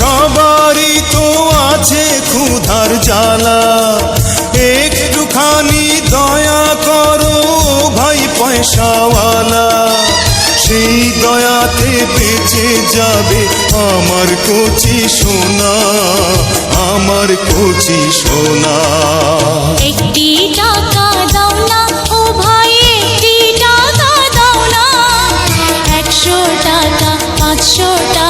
সবারই তো আছে ক্ষুধার জ্বালা। একটুখানি দয়া করো ভাই পয়সাওয়ালা। সেই দয়াতে বেঁচে যাবে আমার কচি সোনা, আমার কচি সোনা। একটি টাকা দাও না, ও ভাই, একটি টাকা দাও না। একশো টাকা, পাঁচশো টাকা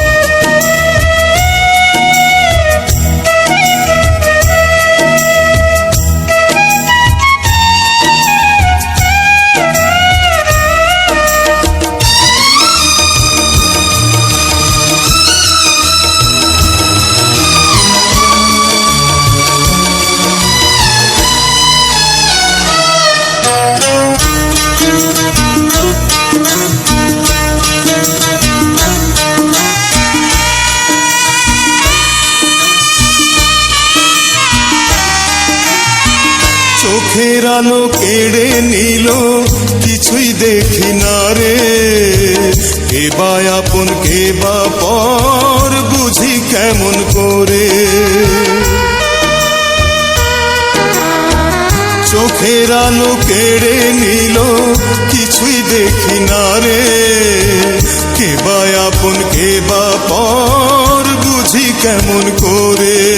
আলো কেড়ে নিল, কিছুই দেখি না রে। কে বা আপন, কে বা পর, বুঝি কেমন করে। চোখের আলো কেড়ে নিল, কিছুই দেখি না রে। কে বা আপন, কে বা পর, বুঝি কেমন করে।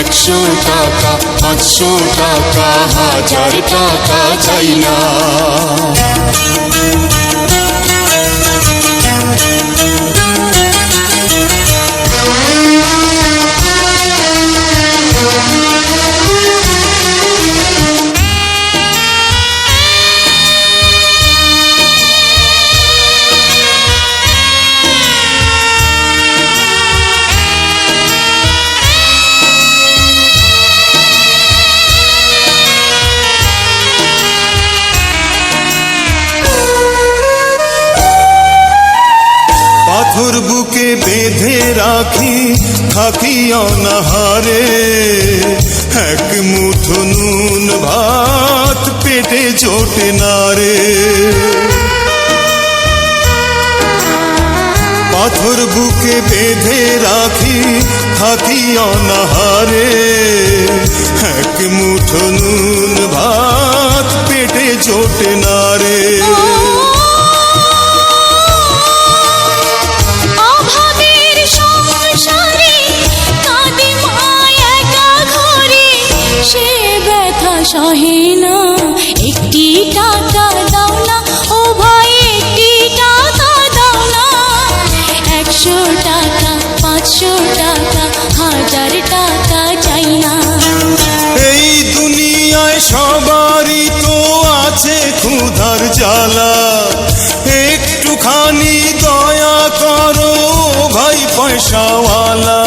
একশো টাকা পাঁচশো টাকা হাজার টাকা চাই না পাথর বুকে বেঁধে রাখি, থাকি অনাহারে। এক মুঠো নুন ভাত পেটে জোটে না রে। পাথর বুকে বেঁধে রাখি, থাকি অনাহারে। এক মুঠো নুন ভাত পেটে জোটে না সহে না একটি টাকা দাও না, ও ভাই, একটি টাকা দাও না। একশো টাকা, পাঁচশো টাকা, হাজার টাকা চাই না। এই দুনিয়ায় সবারই তো আছে ক্ষুধার জ্বালা। একটুখানি দয়া করো ভাই, পয়সাওয়ালা।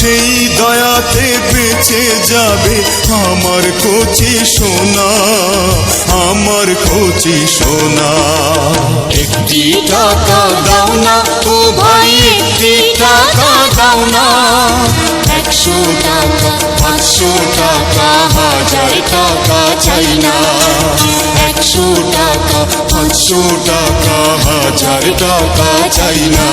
সেই দয়াতে বেঁচে যাবে আমার কচি সোনা, আমার কচি সোনা। একটি টাকা দাও না ও ভাই, একটি টাকা দাও না। একশো টাকা, পাঁচশো টাকা, হাজার টাকা চাই না। একশো টাকা, পাঁচশো টাকা, হাজার টাকা চাই না।